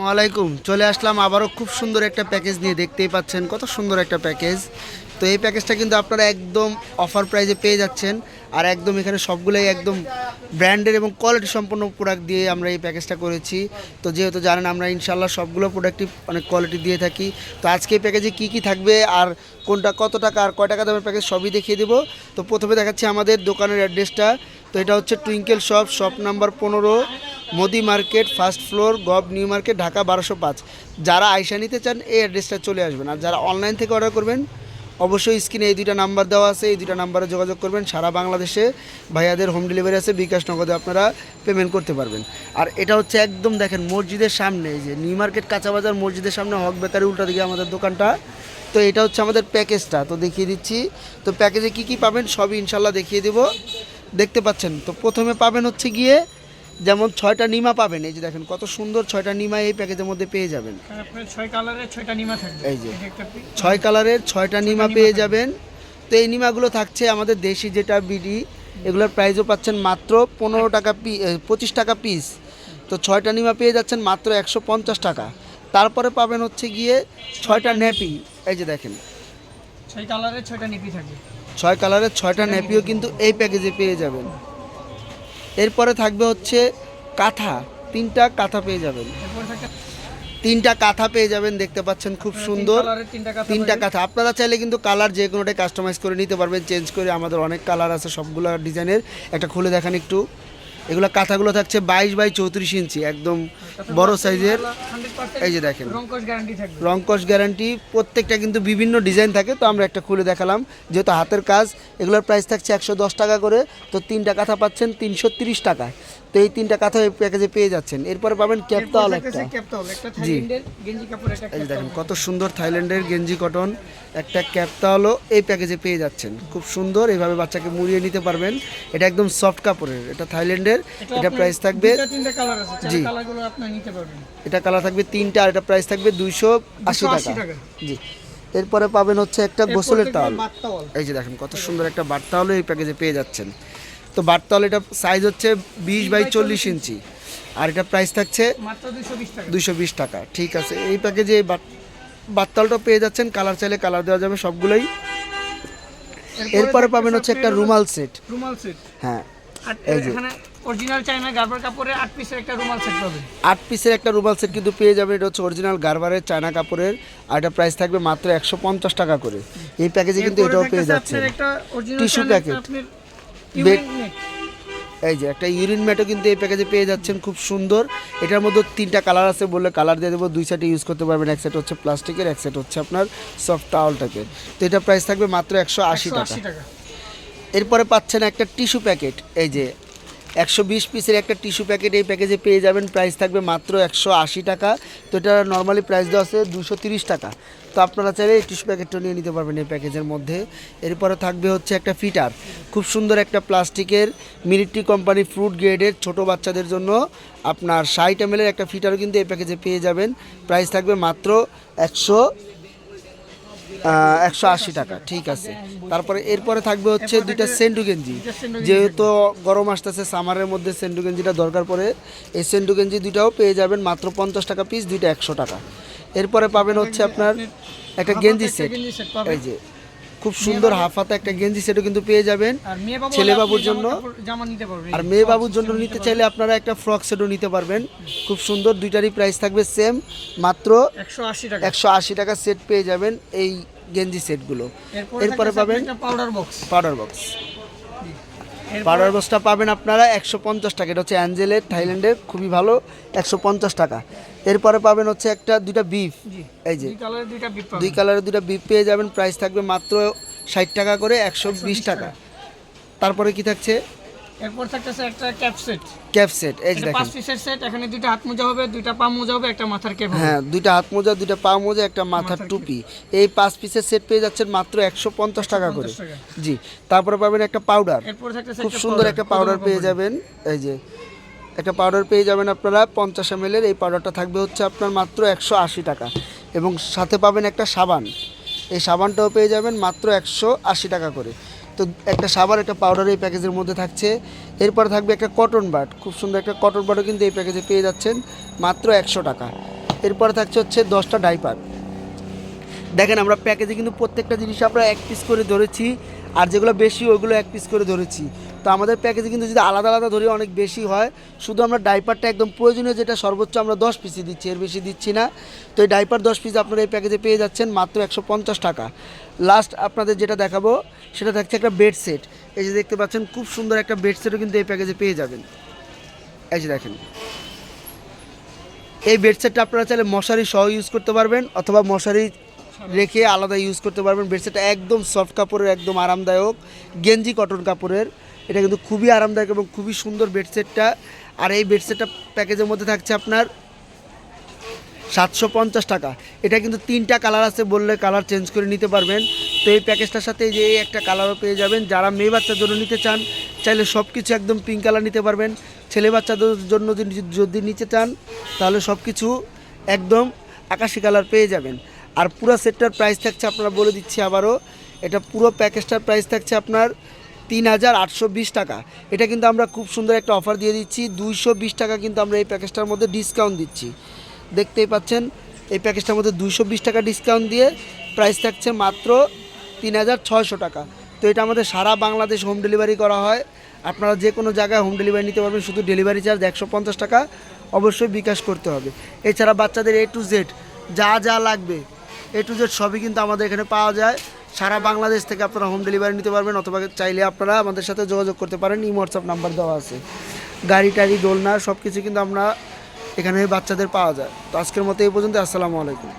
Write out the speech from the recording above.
ওয়ালাইকুম, চলে আসলাম আবারও খুব সুন্দর একটা প্যাকেজ নিয়ে দেখতেই পাচ্ছেন, কত সুন্দর একটা প্যাকেজ। তো এই প্যাকেজটা কিন্তু আপনারা একদম অফার প্রাইজে পেয়ে যাচ্ছেন, আর একদম এখানে সবগুলোই একদম ব্র্যান্ডের এবং কোয়ালিটি সম্পন্ন প্রোডাক্ট দিয়ে আমরা এই প্যাকেজটা করেছি। তো যেহেতু জানেন আমরা ইনশাল্লাহ সবগুলো প্রোডাক্টই অনেক কোয়ালিটি দিয়ে থাকি। তো আজকে এই প্যাকেজে কী কী থাকবে আর কোনটা, কত টাকা আর কয় টাকা দামের প্যাকেজ সবই দেখিয়ে দেবো। তো প্রথমে দেখাচ্ছি আমাদের দোকানের অ্যাড্রেসটা তো এটা হচ্ছে টুইঙ্কেল শপ শপ নাম্বার পনেরো Modi market, first floor, gov, new market, Dhaka বারোশো পাঁচ। যারা আয়সা নিতে চান, এই অ্যাড্রেসটা চলে আসবেন। আর যারা অনলাইন থেকে অর্ডার করবেন, অবশ্যই স্ক্রিনে এই দুইটা নাম্বার দেওয়া আছে। এই দুইটা নাম্বারে যোগাযোগ করবেন। সারা বাংলাদেশে ভাইয়াদের হোম ডেলিভারি আছে। বিকাশ নগদে আপনারা পেমেন্ট করতে পারবেন। আর এটা হচ্ছে একদম দেখেন মসজিদের সামনে যে নিউ মার্কেট, কাঁচা বাজার, মসজিদের সামনে, হক বেকারি, উল্টা দিকে আমাদের দোকানটা। তো এটা হচ্ছে আমাদের প্যাকেজটা। তো দেখিয়ে দিচ্ছি। তো প্যাকেজে কি কি পাবেন, সবই ইনশাল্লাহ দেখিয়ে দেব। দেখতে পাচ্ছেন। তো প্রথমে পাবেন হচ্ছে গিয়ে যেমন ছয়টা নিমা পাবেন এই যে দেখেন কত সুন্দর ছয়টা নিমা এই প্যাকেজের মধ্যে পেয়ে যাবেন। ছয় কালারের ছয়টা নিমা থাকবে। এই যে। ছয় কালারের ছয়টা নিমা পেয়ে যাবেন। তো এই নিমাগুলো থাকছে আমাদের দেশি যেটা বিডি এগুলোর প্রাইসও পাচ্ছেন মাত্র পনেরো টাকা পি পঁচিশ টাকা পিস তো ছয়টা নিমা পেয়ে যাচ্ছেন মাত্র একশো পঞ্চাশ টাকা। তারপরে পাবেন হচ্ছে গিয়ে ছয়টা ন্যাপি এই যে দেখেন। ছয় কালারের ছয়টা নিপি থাকবে। ছয় কালারের ছয়টা ন্যাপিও কিন্তু এই প্যাকেজে পেয়ে যাবেন। এরপরে থাকবে হচ্ছে কাঁথা। তিনটা কাঁথা পেয়ে যাবেন। তিনটা কাঁথা পেয়ে যাবেন দেখতে পাচ্ছেন খুব সুন্দর। তিনটা কাঁথা আপনারা চাইলে কিন্তু কালার যে কোনোটাই কাস্টমাইজ করে নিতে পারবেন চেঞ্জ করে। আমাদের অনেক কালার আছে সবগুলো ডিজাইনের। একটা খুলে দেখেন একটু। এগুলো কাঁথাগুলো থাকছে বাইশ বাই চৌত্রিশ ইঞ্চি একদম বড় সাইজের। এই যে দেখেন। রংকশ গ্যারান্টি থাকবে রংকশ গ্যারান্টি প্রত্যেকটা কিন্তু বিভিন্ন ডিজাইন থাকে তো আমরা একটা খুলে দেখালাম। যেহেতু হাতের কাজ এগুলোর প্রাইস থাকছে একশো দশ টাকা করে তো তিনটা কাঁথা পাচ্ছেন তিনশো তিরিশ টাকা তো এই তিনটা কাঁথা এই প্যাকেজে পেয়ে যাচ্ছেন। এরপরে পাবেন ক্যাপতাল একটা। একটা এই যে দেখেন কত সুন্দর থাইল্যান্ডের গেঞ্জি কটন একটা ক্যাপটা হলো এই প্যাকেজে পেয়ে যাচ্ছেন। খুব সুন্দর এইভাবে বাচ্চাকে মুড়িয়ে নিতে পারবেন। এটা একদম সফট কাপড়ের এটা থাইল্যান্ডের এটা প্রাইস থাকবে জি। এটা কালার থাকবে তিনটা আর এটা প্রাইস থাকবে দুইশো আশি 280 টাকা। জি। এরপরে পাবেন হচ্ছে একটা গোসলের তাল এই যে দেখেন কত সুন্দর একটা বার্তা হলো এই প্যাকেজে পেয়ে যাচ্ছেন। তো বার্তা হলো এটা সাইজ হচ্ছে বিশ বাই চল্লিশ ইঞ্চি। আর এটা প্রাইস থাকছে দুইশো বিশ টাকা। ঠিক আছে এই প্যাকেজে এই বাত্তালটা পেয়ে যাচ্ছেন। কালার চাইলে কালার দেওয়া যাবে সবগুলোই। এরপরে পাবেন হচ্ছে একটা রুমাল সেট রুমাল সেট হ্যাঁ এই যে। অরিজিনাল চাইনা গার্বার কাপড়ের আট পিসের একটা রুমাল সেট পাবেন আট পিসের একটা রুমাল সেট কিন্তু পেয়ে যাবেন এটা হচ্ছে অরিজিনাল গারবারের চায়না কাপড়ের আর এটা প্রাইস থাকবে মাত্র একশো পঞ্চাশ টাকা করে। এই প্যাকেজে কিন্তু এটাও পেয়ে যাচ্ছে ইউরিন নেট এই যে একটা ইউরিন ম্যাটও কিন্তু এই প্যাকেজে পেয়ে যাচ্ছেন খুব সুন্দর। এটার মধ্যে তিনটা কালার আছে বললে কালার দিয়ে দেবো দুই সাইডে ইউজ করতে পারবেন এক সাইড হচ্ছে প্লাস্টিকের এক সাইড হচ্ছে আপনার সফট টাওয়ালটাকে তো এটা প্রাইস থাকবে মাত্র একশো আশি টাকা। এরপরে পাচ্ছেন একটা টিস্যু প্যাকেট এই যে একশো বিশ পিসের একটা টিস্যু প্যাকেট এই প্যাকেজে পেয়ে যাবেন। প্রাইস থাকবে মাত্র একশো আশি টাকা। তো এটা নর্মালি প্রাইস দেওয়া আছে দুশো তিরিশ টাকা। তো আপনারা চাইলে এই টিস্যু প্যাকেটটা নিয়ে নিতে পারবেন এই প্যাকেজের মধ্যে। এরপরে থাকবে হচ্ছে একটা ফিটার। খুব সুন্দর একটা প্লাস্টিকের মিলিট্রি কোম্পানি ফ্রুট গ্রেডের ছোট বাচ্চাদের জন্য আপনার ষাট এম একটা ফিটারও কিন্তু এই প্যাকেজে পেয়ে যাবেন। প্রাইস থাকবে মাত্র একশো একশো আশি টাকা ঠিক আছে। তারপরে এরপরে থাকবে হচ্ছে দুইটা সেন্ডু গেঞ্জি। যেহেতু গরম আসতেছে সামারের মধ্যে সেন্ডু গেঞ্জিটা দরকার পড়ে এই সেন্ডু গেঞ্জি দুইটাও পেয়ে যাবেন মাত্র পঞ্চাশ টাকা পিস দুইটা একশো টাকা। এরপরে পাবেন হচ্ছে আপনার একটা গেঞ্জি সেট। এই যে খুব সুন্দর হাফ হাতা একটা গেঞ্জি সেটও কিন্তু পেয়ে যাবেন। ছেলে বাবুর জন্য আর মেয়ে বাবুর জন্য নিতে চাইলে আপনারা একটা ফ্রক সেটও নিতে পারবেন। খুব সুন্দর দুইটারই প্রাইস থাকবে সেম মাত্র একশো আশি টাকা। একশো আশি টাকা সেট পেয়ে যাবেন এই গেঞ্জি সেটগুলো। এরপরে পাবেন powder box powder box powder বক্সটা পাবেন আপনারা একশো পঞ্চাশ টাকা। এটা হচ্ছে অ্যাঞ্জেলের থাইল্যান্ডের খুবই ভালো একশো পঞ্চাশ টাকা। এরপরে পাবেন হচ্ছে একটা দুইটা বিফ এই যে। দুই কালারের দুইটা দুই কালারের দুইটা বিফ পেয়ে যাবেন। প্রাইস থাকবে মাত্র ষাট টাকা করে একশো বিশ টাকা। তারপরে কি থাকছে? এরপর থাকতেছে একটা ক্যাপ সেট। ক্যাপ সেট এই যে দেখেন। পাঁচ পিসের সেট এখানে দুইটা হাত মোজা হবে দুইটা পা মোজা হবে একটা মাথার ক্যাপ হ্যাঁ দুইটা হাত মোজা দুইটা পা মোজা একটা মাথার টুপি। এই পাঁচ পিসের সেট পেয়ে যাচ্ছেন মাত্র একশো পঞ্চাশ টাকা করে। জি তারপরে পাবেন একটা পাউডার। এরপর থাকতেছে খুব সুন্দর একটা পাউডার পেয়ে যাবেন এই যে। একটা পাউডার পেয়ে যাবেন আপনারা পঞ্চাশ এম এর এই পাউডারটা থাকবে হচ্ছে আপনার মাত্র একশো আশি টাকা। এবং সাথে পাবেন একটা সাবান। এই সাবানটাও পেয়ে যাবেন মাত্র একশো আশি টাকা করে। তো একটা সাবার একটা পাউডার এই প্যাকেজের মধ্যে থাকছে। এরপর থাকবে একটা কটন বাট খুব সুন্দর একটা কটন বাটও কিন্তু এই প্যাকেজে পেয়ে যাচ্ছেন মাত্র একশো টাকা। এরপরে থাকছে হচ্ছে দশটা ডাইপার দেখেন আমরা প্যাকেজে কিন্তু প্রত্যেকটা জিনিস আমরা এক পিস করে ধরেছি, আর যেগুলো বেশি, ওইগুলো এক পিস করে ধরেছি। তো আমাদের প্যাকেজে কিন্তু যদি আলাদা আলাদা ধরে, অনেক বেশি হয়। শুধু আমরা ডাইপারটা একদম প্রয়োজনীয় যেটা, সর্বোচ্চ আমরা দশ পিসই দিচ্ছি, এর বেশি দিচ্ছি না। তো এই ডাইপার দশ পিস আপনারা এই প্যাকেজে পেয়ে যাচ্ছেন মাত্র একশো পঞ্চাশ টাকা। লাস্ট আপনাদের যেটা দেখাবো, সেটা থাকছে একটা বেড সেট এই যে দেখতে পাচ্ছেন, খুব সুন্দর একটা বেড সেটও কিন্তু এই প্যাকেজে পেয়ে যাবেন। এই যে দেখেন। এই বেডসেটটা আপনারা চাইলে মশারি সহ ইউজ করতে পারবেন, অথবা মশারি রেখে আলাদা ইউজ করতে পারবেন। বেডসেটটা একদম সফট কাপড়ের, একদম আরামদায়ক। গেঞ্জি কটন কাপড়ের। এটা কিন্তু খুবই আরামদায়ক এবং খুবই সুন্দর বেডসেটটা আর এই বেডসেটটা প্যাকেজের মধ্যে থাকছে আপনার সাতশো পঞ্চাশ টাকা। এটা কিন্তু তিনটা কালার আছে বললে কালার চেঞ্জ করে নিতে পারবেন। তো এই প্যাকেজটার সাথে যে এই একটা কালারও পেয়ে যাবেন। যারা মেয়ে বাচ্চার জন্য নিতে চান, চাইলে সব কিছু একদম পিঙ্ক কালার নিতে পারবেন। ছেলে বাচ্চাদের জন্য যদি নিতে চান, তাহলে সব কিছু একদম আকাশি কালার পেয়ে যাবেন। আর পুরো সেটটার প্রাইস থাকছে আপনারা বলে দিচ্ছি আবারও। এটা পুরো প্যাকেজটার প্রাইস থাকছে আপনার তিন হাজার আটশো বিশ টাকা। এটা কিন্তু আমরা খুব সুন্দর একটা অফার দিয়ে দিচ্ছি। দুইশো বিশ টাকা কিন্তু আমরা এই প্যাকেজটার মধ্যে ডিসকাউন্ট দিচ্ছি। দেখতেই পাচ্ছেন, এই প্যাকেজটার মধ্যে দুইশো বিশ টাকা ডিসকাউন্ট দিয়ে প্রাইস থাকছে মাত্র তিন হাজার ছয়শো টাকা। তো এটা আমাদের সারা বাংলাদেশ হোম ডেলিভারি করা হয়। আপনারা যে কোনো জায়গায় হোম ডেলিভারি নিতে পারবেন, শুধু ডেলিভারি চার্জ একশো পঞ্চাশ টাকা। অবশ্যই বিকাশ করতে হবে। এছাড়া বাচ্চাদের এ টু জেড যা যা লাগবে এ টু জেড সবই কিন্তু আমাদের এখানে পাওয়া যায়। সারা বাংলাদেশ থেকে আপনারা হোম ডেলিভারি নিতে পারবেন অথবা চাইলে আপনারা আমাদের সাথে যোগাযোগ করতে পারেন। ই হোয়াটসঅ্যাপ নাম্বার দেওয়া আছে। গাড়ি, টাড়ি, দোলনা সব কিছু কিন্তু আমরা এখানে বাচ্চাদের পাওয়া যায়। তো আজকের মতো এই পর্যন্ত আসসালামু আলাইকুম।